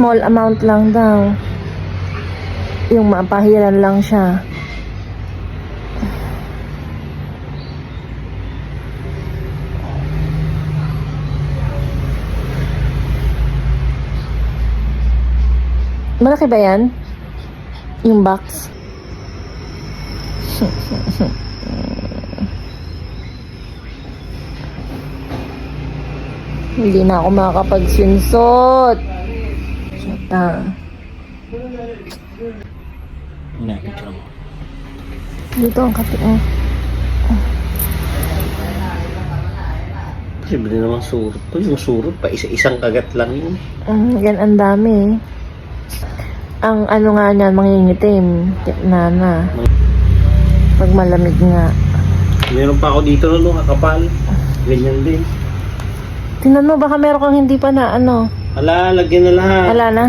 small amount lang daw. Yung mapahiran lang siya. Malaki ba yan? Yung box? Hindi na ako makakapagsinsot. Sota. Pinapicture mo. Dito ang kape. Oh. Libre naman surot to. Yung surot pa, isa-isang kagat lang yun. Mm, yan ang dami. eh. Ang ano nga niyan, mangingitim. Nana. Pag malamig nga. Meron pa ako dito no, kakapal. Ganyan din. Tingnan mo, baka meron kang hindi pa na ano. Ala, lagyan na lahat. Wala na.